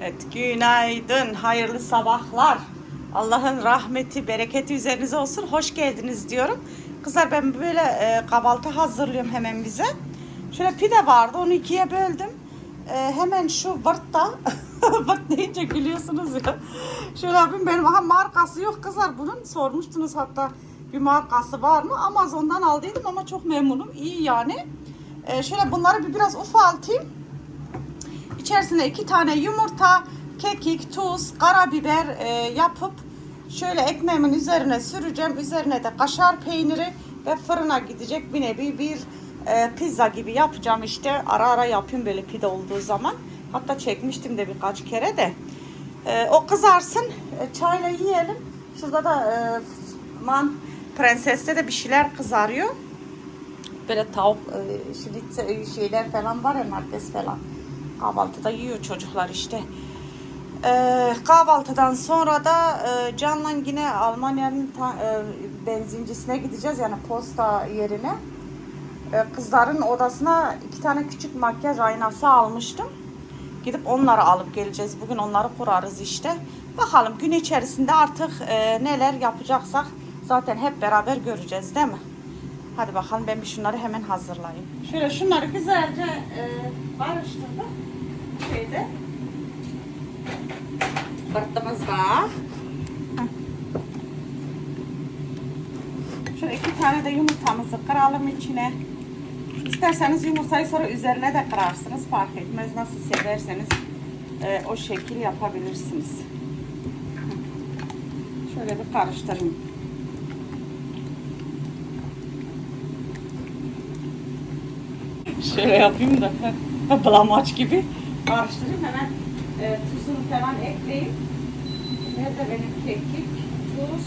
Evet, günaydın, hayırlı sabahlar. Allah'ın rahmeti, bereketi üzerinize olsun. Hoş geldiniz diyorum. Kızlar ben böyle e, kahvaltı hazırlıyorum hemen bize. Şöyle pide vardı, onu ikiye böldüm. E, hemen şu vırtta, vırt deyince gülüyorsunuz ya. Şöyle yapayım, benim aha markası yok kızlar bunun. Sormuştunuz hatta bir markası var mı? Amazon'dan aldıydım ama çok memnunum. İyi yani. E, şöyle bunları bir biraz ufaltayım. İçerisine iki tane yumurta, kekik, tuz, karabiber e, yapıp şöyle ekmeğimin üzerine süreceğim. Üzerine de kaşar peyniri ve fırına gidecek bir nevi bir e, pizza gibi yapacağım işte. Ara ara yapayım böyle pide olduğu zaman. Hatta çekmiştim de birkaç kere de. E, o kızarsın. E, çayla yiyelim. Şurada da e, man prenseste de bir şeyler kızarıyor. Böyle tavuk e, şiritse, şeyler falan var ya martes falan. Kahvaltıda yiyor çocuklar işte. Ee, kahvaltıdan sonra da e, Can'la yine Almanya'nın e, benzincisine gideceğiz yani posta yerine. E, kızların odasına iki tane küçük makyaj aynası almıştım. Gidip onları alıp geleceğiz. Bugün onları kurarız işte. Bakalım gün içerisinde artık e, neler yapacaksak zaten hep beraber göreceğiz değil mi? Hadi bakalım ben bir şunları hemen hazırlayayım. Şöyle şunları güzelce e, karıştırdım. Şeyde. Fırtımızda. Şöyle iki tane de yumurtamızı kıralım içine. İsterseniz yumurtayı sonra üzerine de kırarsınız. Fark etmez. Nasıl severseniz e, o şekil yapabilirsiniz. Şöyle bir karıştırayım. Şöyle yapayım da bulamaç gibi karıştırayım hemen e, tuzunu falan ekleyeyim. Nerede benim kekik, tuz,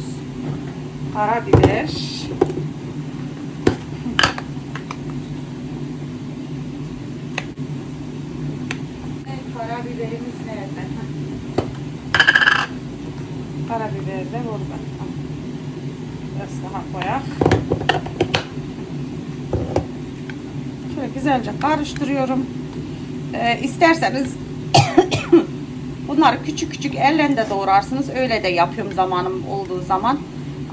karabiber. Karabiberimiz nerede? Karabiber de burada. Biraz daha koyak. Güzelce karıştırıyorum. Ee, isterseniz bunları küçük küçük elle de doğrarsınız. Öyle de yapıyorum zamanım olduğu zaman.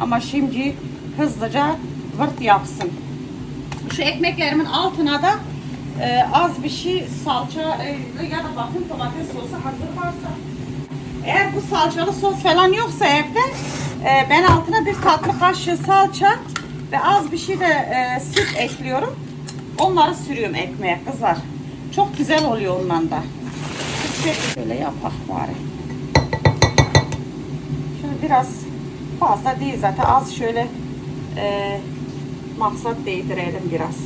Ama şimdi hızlıca vırt yapsın. Şu ekmeklerimin altına da e, az bir şey salça e, ya da bakın domates sosu hazır varsa. Eğer bu salçalı sos falan yoksa evde e, ben altına bir tatlı kaşığı salça ve az bir şey de e, süt ekliyorum. Onları sürüyorum ekmeğe kızar. Çok güzel oluyor ondan da. Şöyle yapak bari. Şöyle biraz fazla değil zaten az şöyle e, maksat değdirelim biraz.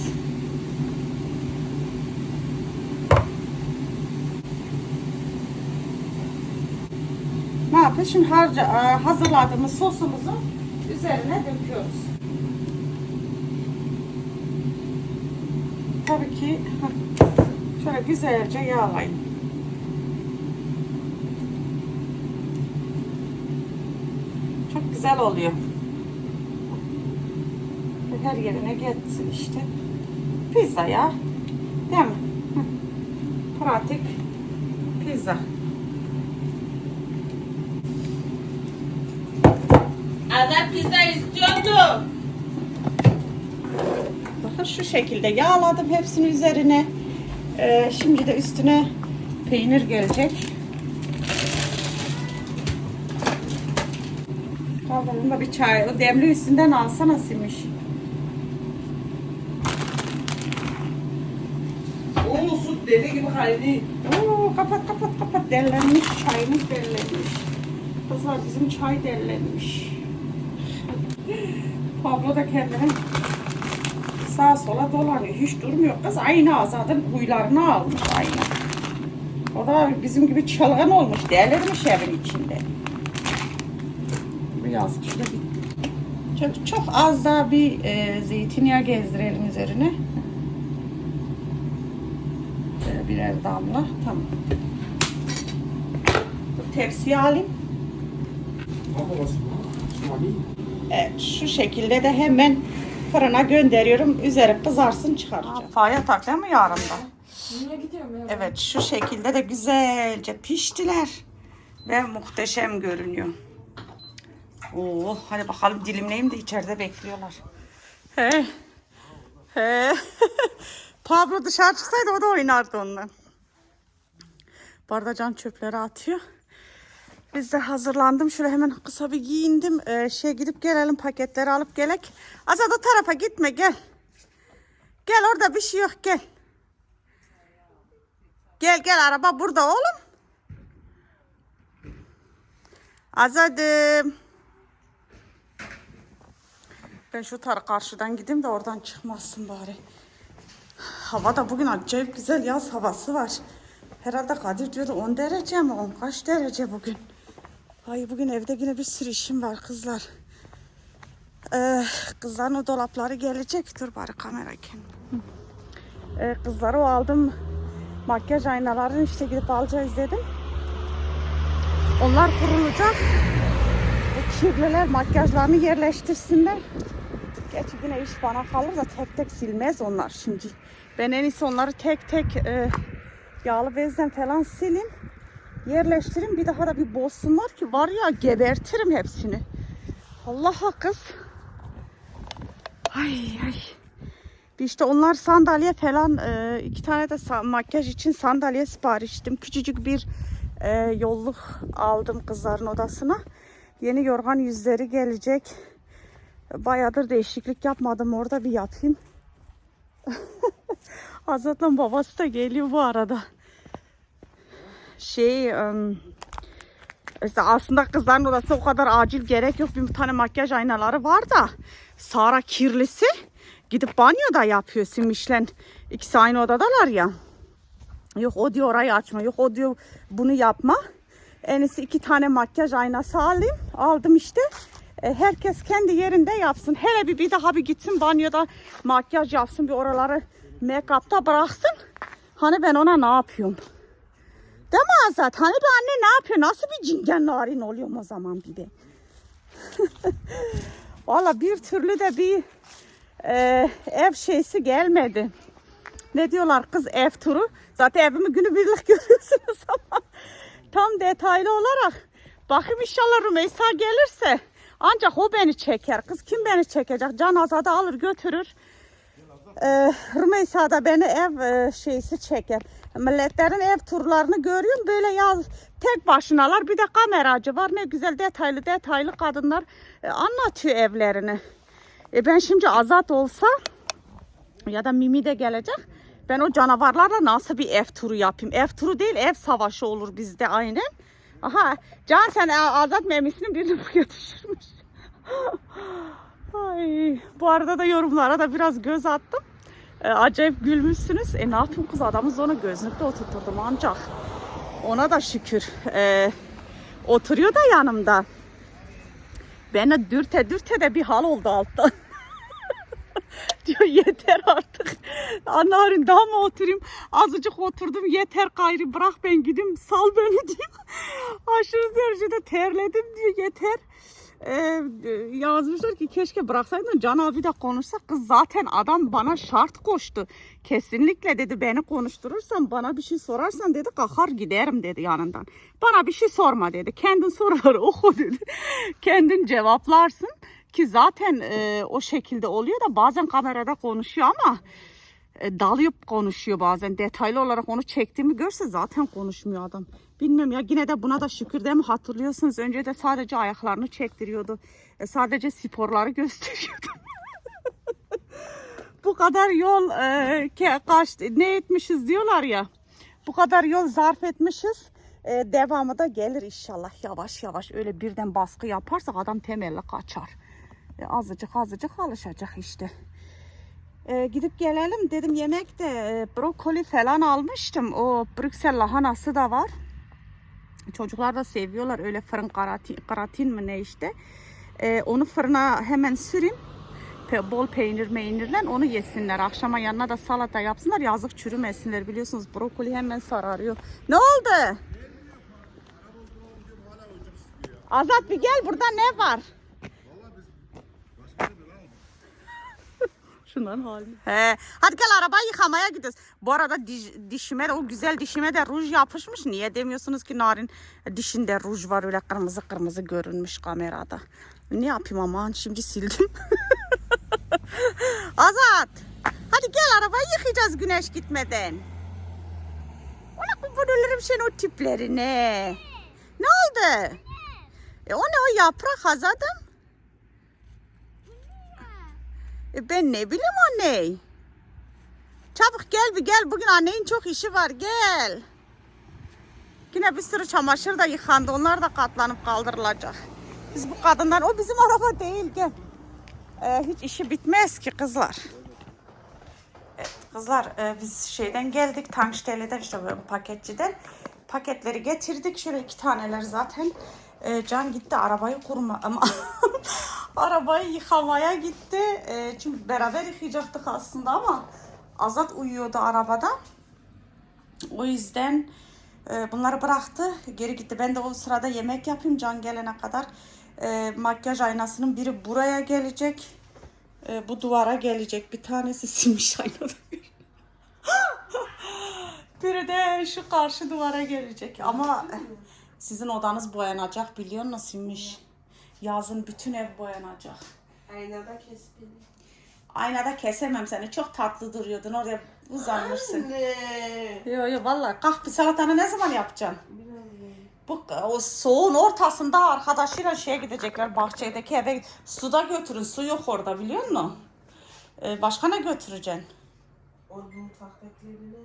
Ne yapıyoruz? Şimdi harca, e, hazırladığımız sosumuzu üzerine döküyoruz. Tabii ki şöyle güzelce yağlayın. Çok güzel oluyor. Her yerine geçsin işte. Pizza ya. Değil mi? Pratik pizza. Ada pizza istiyordu. Bakın şu şekilde yağladım hepsini üzerine. Ee, şimdi de üstüne peynir gelecek. Kaldırın da bir çay. O demli üstünden alsana Simiş. Oo su deli gibi kaydı. Oo, kapat kapat kapat. Dellenmiş. Çayımız dellenmiş. Kızlar bizim çay dellenmiş. Pablo da kendini sağa sola dolanıyor. Hiç durmuyor. Kız aynı azadın huylarını almış aynı. O da bizim gibi çılgın olmuş. Delirmiş evin içinde. Biraz şöyle bir çok, çok az daha bir e, zeytinyağı gezdirelim üzerine. Şöyle birer damla. Tamam. Bu tepsiye alayım. Evet, şu şekilde de hemen fırına gönderiyorum. Üzeri kızarsın çıkaracağım. Faya tak değil mi yarın da? Niye gidiyorum ya? Evet şu şekilde de güzelce piştiler. Ve muhteşem görünüyor. Oo, hadi bakalım dilimleyeyim de içeride bekliyorlar. He. He. Pablo dışarı çıksaydı o da oynardı ondan. Bu arada can çöpleri atıyor. Biz de hazırlandım. Şöyle hemen kısa bir giyindim. Ee, şey gidip gelelim paketleri alıp gelek. Azat o tarafa gitme gel. Gel orada bir şey yok gel. Gel gel araba burada oğlum. Azadım. Ben şu tar karşıdan gideyim de oradan çıkmazsın bari. Hava da bugün acayip güzel yaz havası var. Herhalde Kadir diyordu 10 derece mi 10 kaç derece bugün. Ay bugün evde yine bir sürü işim var kızlar. Ee, kızların o dolapları gelecek. Dur bari kamera kendim. Ee, kızları o aldım. Makyaj aynalarını işte gidip alacağız dedim. Onlar kurulacak. Bu kirliler makyajlarını yerleştirsinler. Gerçi yine iş bana kalır da tek tek silmez onlar şimdi. Ben en iyisi onları tek tek e, yağlı bezden falan silin. Yerleştirin bir daha da bir bozsunlar ki var ya gebertirim hepsini. Allah'a kız. Ay ay. İşte onlar sandalye falan e, iki tane de makyaj için sandalye sipariş ettim. Küçücük bir e, yolluk aldım kızların odasına. Yeni yorgan yüzleri gelecek. Bayağıdır değişiklik yapmadım. Orada bir yapayım. Azat'la babası da geliyor bu arada. Şey aslında kızların odasına o kadar acil gerek yok. Bir tane makyaj aynaları var da Sara kirlisi gidip banyoda yapıyor Simiş'le. İkisi aynı odadalar ya. Yok o diyor orayı açma. Yok o diyor bunu yapma. En iyisi iki tane makyaj aynası alayım. Aldım işte. E, herkes kendi yerinde yapsın. Hele bir, bir daha bir gitsin banyoda makyaj yapsın. Bir oraları make-up'ta bıraksın. Hani ben ona ne yapıyorum? Değil mi Azat? Hani bir anne ne yapıyor? Nasıl bir cingen narin oluyorum o zaman bir de. Valla bir türlü de bir e, ev şeysi gelmedi. Ne diyorlar kız ev turu. Zaten evimi günübirlik görüyorsunuz ama tam detaylı olarak. Bakayım inşallah Rümeysa gelirse ancak o beni çeker. Kız kim beni çekecek? Can Azad'ı alır götürür. Ee, Rümeysa da beni ev e, şeysi çeker. Milletlerin ev turlarını görüyorum böyle yaz tek başınalar bir de kameracı var ne güzel detaylı detaylı kadınlar e, anlatıyor evlerini. E ben şimdi Azat olsa ya da Mimi de gelecek. Ben o canavarlarla nasıl bir ev turu yapayım? Ev turu değil ev savaşı olur bizde aynen. Aha Can sen Azat memisinin birini buraya düşürmüş. Ay, bu arada da yorumlara da biraz göz attım. E, acayip gülmüşsünüz. E ne yapayım kız adamı sonra gözlükle oturturdum ancak. Ona da şükür. E, oturuyor da yanımda. Beni dürte dürte de bir hal oldu altta. diyor yeter artık. Anneharin daha mı oturayım? Azıcık oturdum yeter gayrı bırak ben gideyim sal beni diyor. Aşırı derecede terledim diyor yeter. Ee, yazmışlar ki keşke bıraksaydın Can abi de konuşsa. Kız zaten adam bana şart koştu. Kesinlikle dedi beni konuşturursan bana bir şey sorarsan dedi kalkar giderim dedi yanından. Bana bir şey sorma dedi. Kendin soruları oku dedi. Kendin cevaplarsın. Ki zaten e, o şekilde oluyor da bazen kamerada konuşuyor ama e, konuşuyor bazen. Detaylı olarak onu çektiğimi görse zaten konuşmuyor adam. Bilmiyorum ya yine de buna da şükür değil mi? Hatırlıyorsunuz önce de sadece ayaklarını çektiriyordu. E, sadece sporları gösteriyordu. Bu kadar yol e, ke- kaç ne etmişiz diyorlar ya. Bu kadar yol zarf etmişiz. E, devamı da gelir inşallah yavaş yavaş. Öyle birden baskı yaparsak adam temelli kaçar. E, azıcık azıcık alışacak işte. E, gidip gelelim dedim yemekte e, brokoli falan almıştım. O Brüksel lahanası da var. Çocuklar da seviyorlar öyle fırın karatin, karatin mi ne işte. E, onu fırına hemen süreyim. Bol peynir meynirle onu yesinler. Akşama yanına da salata yapsınlar. Yazık çürümesinler biliyorsunuz brokoli hemen sararıyor. Ne oldu? Azat bir gel burada ne var? Şunların hali. He. Hadi gel arabayı yıkamaya gidiyoruz. Bu arada diş- dişime de o güzel dişime de ruj yapışmış. Niye demiyorsunuz ki Narin dişinde ruj var öyle kırmızı kırmızı görünmüş kamerada. Ne yapayım aman şimdi sildim. Azat. Hadi gel arabayı yıkayacağız güneş gitmeden. Ona kurban olurum senin o tiplerine. Ne oldu? E o ne o yaprak Azat'ım? E ben ne bileyim o ne? Çabuk gel bir gel. Bugün annenin çok işi var. Gel. Yine bir sürü çamaşır da yıkandı. Onlar da katlanıp kaldırılacak. Biz bu kadınlar, o bizim araba değil. Gel. Ee, hiç işi bitmez ki kızlar. Evet, kızlar e, biz şeyden geldik. Tankştele'den işte böyle paketçiden. Paketleri getirdik. Şöyle iki taneler zaten. E, Can gitti arabayı kurma ama arabayı yıkamaya gitti. E, çünkü beraber yıkayacaktık aslında ama Azat uyuyordu arabada. O yüzden e, bunları bıraktı. Geri gitti. Ben de o sırada yemek yapayım Can gelene kadar. E, makyaj aynasının biri buraya gelecek. E, bu duvara gelecek. Bir tanesi silmiş aynada. biri de şu karşı duvara gelecek. Ama e, sizin odanız boyanacak biliyor musun silmiş. Yazın bütün ev boyanacak. Aynada kes beni. Aynada kesemem seni. Çok tatlı duruyordun. Oraya uzanmışsın. Anne. Yo yo vallahi kalk bir salatanı ne zaman yapacaksın? Bu o soğuğun ortasında arkadaşıyla şeye gidecekler bahçedeki eve suda götürün su yok orada biliyor musun? Ee, başka ne götüreceksin? Onun mutfaktakilerini.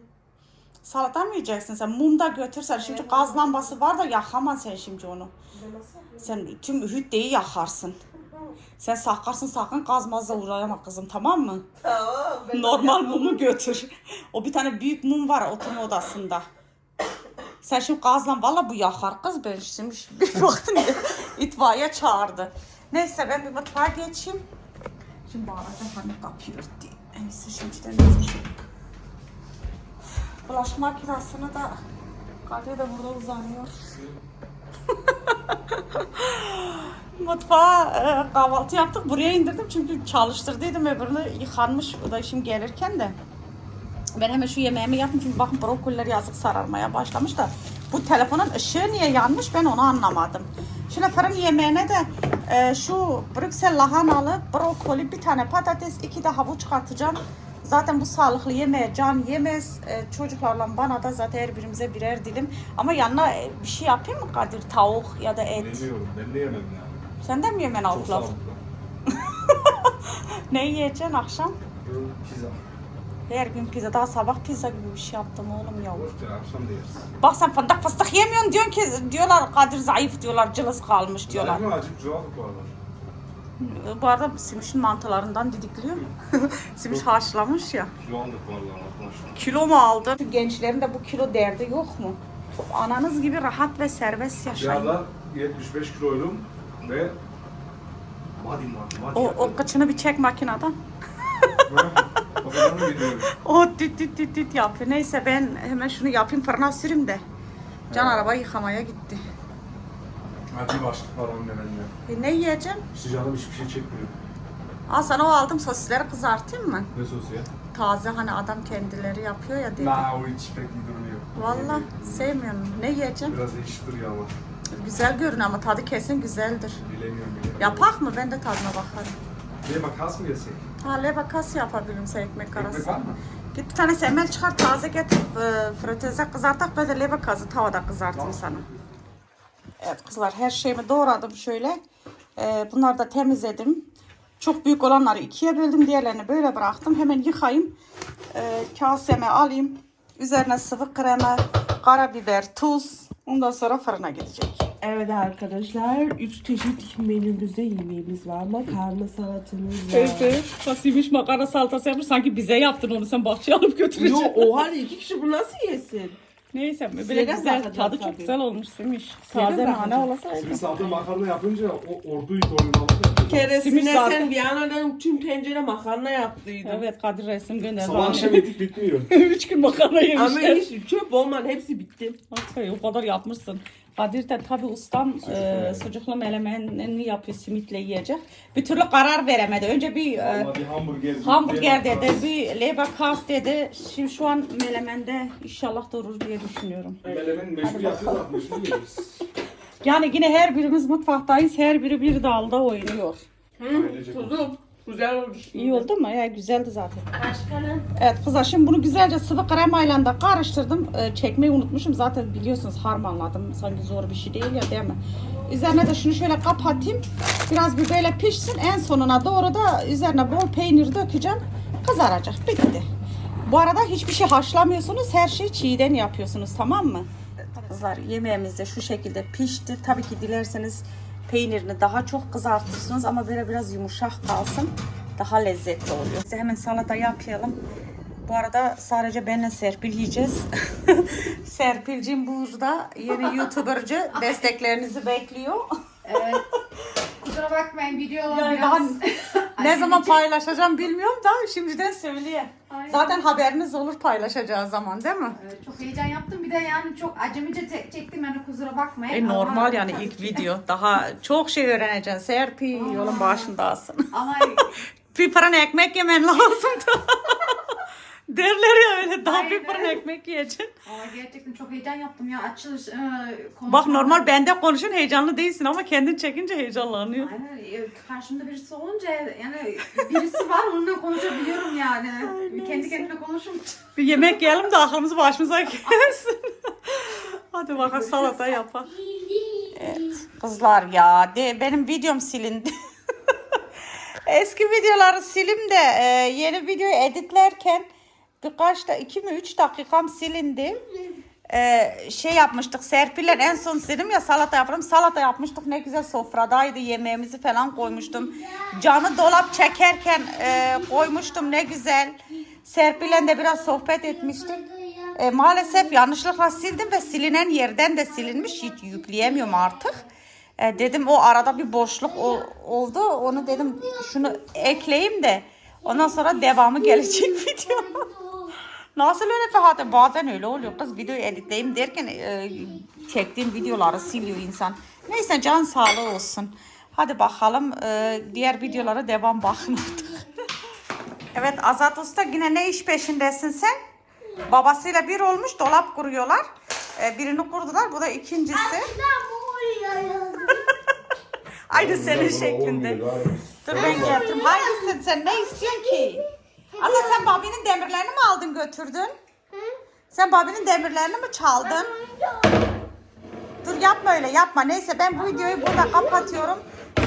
Salata mı yiyeceksin sen? Mum da götürsen. Şimdi gaz lambası var da yakamam sen şimdi onu. Sen tüm hüddeyi yakarsın. Sen sakarsın sakın gazmazla uğrayama kızım tamam mı? Tamam. Normal yapamam. mumu götür. O bir tane büyük mum var oturma odasında. Sen şimdi gazlan valla bu yakar kız ben şimdi bir baktım itfaiye çağırdı. Neyse ben bir mutfağa geçeyim. Şimdi bağıracağım hani kapıyı örttü. En iyisi şimdiden. Bulaşık makinesini de Kadir de burada uzanıyor. Mutfağa e, kahvaltı yaptık. Buraya indirdim çünkü çalıştırdıydım öbürünü yıkanmış. O da şimdi gelirken de. Ben hemen şu yemeğimi yaptım çünkü bakın brokoliler yazık sararmaya başlamış da bu telefonun ışığı niye yanmış ben onu anlamadım. Şimdi fırın yemeğine de e, şu Brüksel lahanalı brokoli, bir tane patates, iki de havuç katacağım. Zaten bu sağlıklı yemeğe can yemez. E, çocuklarla bana da zaten her birimize birer dilim. Ama yanına e, bir şey yapayım mı Kadir? Tavuk ya da et. Bilmiyorum. Ben de yemedim yani. Sen de mi yemen Çok avlaf? sağlıklı. Ne yiyeceksin akşam? Pizza. Her gün pizza. Daha sabah pizza gibi bir şey yaptım oğlum ya. Yok ya akşam da yeriz. Bak sen fındık fıstık yemiyorsun diyorsun ki diyorlar Kadir zayıf diyorlar cılız kalmış diyorlar. Diyorlar. Acık cevap bu arada. Bu arada Simiş'in mantılarından didikliyor. Simiş haşlamış ya. Kilo aldık vallahi arkadaşlar. Kilo mu aldın? Gençlerin de bu kilo derdi yok mu? Ananız gibi rahat ve serbest yaşayın. ara 75 kiloydum ve Madi madi madi. O, o kıçını bir çek makineden. O dit dit dit dit yapıyor. Neyse ben hemen şunu yapayım fırına süreyim de. Can araba yıkamaya gitti. Hadi başlık var anne bende. E, ne yiyeceğim? İşte canım hiçbir şey çekmiyor. Al sana o aldım sosisleri kızartayım mı? Ne sosu ya? Taze hani adam kendileri yapıyor ya dedi. Nah o hiç pek iyi durmuyor. Valla sevmiyorum. Ne yiyeceğim? Biraz değişik duruyor ama. Güzel görünüyor ama tadı kesin güzeldir. Bilemiyorum bilemiyorum. Yapak mı? Ben de tadına bakarım. Makas mı yesek? Ha lebakas yapabilirim sen ekmek Ekmek arası. var mı? Git bir tane semel çıkar taze getir e, friteze kızartak ben de lebakası tavada kızartayım sana. Evet kızlar her şeyimi doğradım şöyle. E, bunları da temizledim. Çok büyük olanları ikiye böldüm. Diğerlerini böyle bıraktım. Hemen yıkayayım. E, kaseme alayım. Üzerine sıvı krema, karabiber, tuz. Ondan sonra fırına gidecek. Evet arkadaşlar, üç çeşit menümüzde yemeğimiz var. Makarna salatamız var. Evet. Nasılmış makarna salatası yapmış. Sanki bize yaptın onu sen bahçeye alıp Yo götüreceksin. oha iki kişi bu nasıl yesin? Neyse böyle Seyret güzel. Tadı çok tabii. güzel olmuş Semiş. Seyret Taze nane bakacağım. olasaydı. Biz salata makarna yapınca o orduyu koyun aldı. Bir keresinde Simit zaten. sen Viyana'dan tüm tencere makarna yaptıydın. Evet Kadir resim gönderdi. Sabah akşam yedik bitmiyor. Üç gün makarna Ama yemişler. hiç çöp olmadı hepsi bitti. Hatay, o kadar yapmışsın. Kadir de tabii ustam e, sucuklu melemenini yapıyor simitle yiyecek. Bir türlü karar veremedi. Önce bir e, bir hamburger. hamburger bir dedi, bir leberkas dedi. Şimdi şu an melemende inşallah durur diye düşünüyorum. Melemen meşhur yapıyoruz artık meşhur. Yani yine her birimiz mutfaktayız. Her biri bir dalda oynuyor. Ailecek Tuzu güzel olmuş. İyi oldu mu? Ya güzeldi zaten. Başkanım. Evet kızlar şimdi bunu güzelce sıvı kremayla da karıştırdım. Ee, çekmeyi unutmuşum. Zaten biliyorsunuz harmanladım. Sanki zor bir şey değil ya değil mi? Üzerine de şunu şöyle kapatayım. Biraz bir böyle pişsin. En sonuna doğru da üzerine bol peynir dökeceğim. Kızaracak. Bitti. Bu arada hiçbir şey haşlamıyorsunuz. Her şeyi çiğden yapıyorsunuz tamam mı? Kızlar yemeğimiz de şu şekilde pişti. Tabii ki dilerseniz peynirini daha çok kızartırsınız ama böyle biraz yumuşak kalsın. Daha lezzetli oluyor. Size hemen salata yapalım. Bu arada sadece benle Serpil yiyeceğiz. Serpil'cim burada yeni YouTuber'cı desteklerinizi bekliyor. Evet. Kusura bakmayın videolar Yani biraz... ne zaman paylaşacağım bilmiyorum da şimdiden söyleyeyim. Aynen. Zaten haberiniz olur paylaşacağı zaman değil mi? Evet, çok heyecan yaptım. Bir de yani çok acemice çektim yani kusura bakmayın. E normal Ama- yani ilk video. Daha çok şey öğreneceksin. Serpil yolun başındasın. Ama bir paran ekmek yemen lazımdı. Derler ya öyle daha bir Aynen. paran ekmek yiyeceksin. ama gerçekten çok heyecan yaptım ya. Açılış, e, konuşma. Bak normal bende konuşun heyecanlı değilsin ama kendin çekince heyecanlanıyor. Aynen. e, Karşımda birisi olunca yani birisi var onunla konuşabiliyorum yani. Kendi kendime konuşum. Bir yemek yiyelim de aklımız başımıza gelsin. Hadi bakalım salata yapalım. Evet kızlar ya de, benim videom silindi. Eski videoları silim de e, yeni videoyu editlerken da iki mi üç dakikam silindi. E, şey yapmıştık Serpil'le en son sildim ya salata yapalım. Salata yapmıştık ne güzel sofradaydı yemeğimizi falan koymuştum. Canı dolap çekerken e, koymuştum ne güzel. Serpil'le de biraz sohbet etmiştik. E, maalesef yanlışlıkla sildim ve silinen yerden de silinmiş. Hiç yükleyemiyorum artık. E, dedim o arada bir boşluk o- oldu. Onu dedim şunu ekleyeyim de ondan sonra devamı gelecek video. Nasıl öyle Ferhat'e? Bazen öyle oluyor. Kız videoyu editleyeyim derken e, çektiğim videoları siliyor insan. Neyse can sağlığı olsun. Hadi bakalım e, diğer videolara devam bakın artık. evet Azat Usta yine ne iş peşindesin sen? Babasıyla bir olmuş dolap kuruyorlar. E, birini kurdular bu da ikincisi. Aynı senin şeklinde. Dur ben getirdim. Hangisin sen? Ne istiyorsun ki? Ama sen Babi'nin demirlerini mi aldın götürdün? Sen Babi'nin demirlerini mi çaldın? Dur yapma öyle yapma. Neyse ben bu videoyu burada kapatıyorum.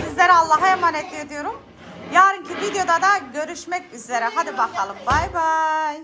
Sizlere Allah'a emanet ediyorum. Yarınki videoda da görüşmek üzere. Hadi bakalım. Bay bay.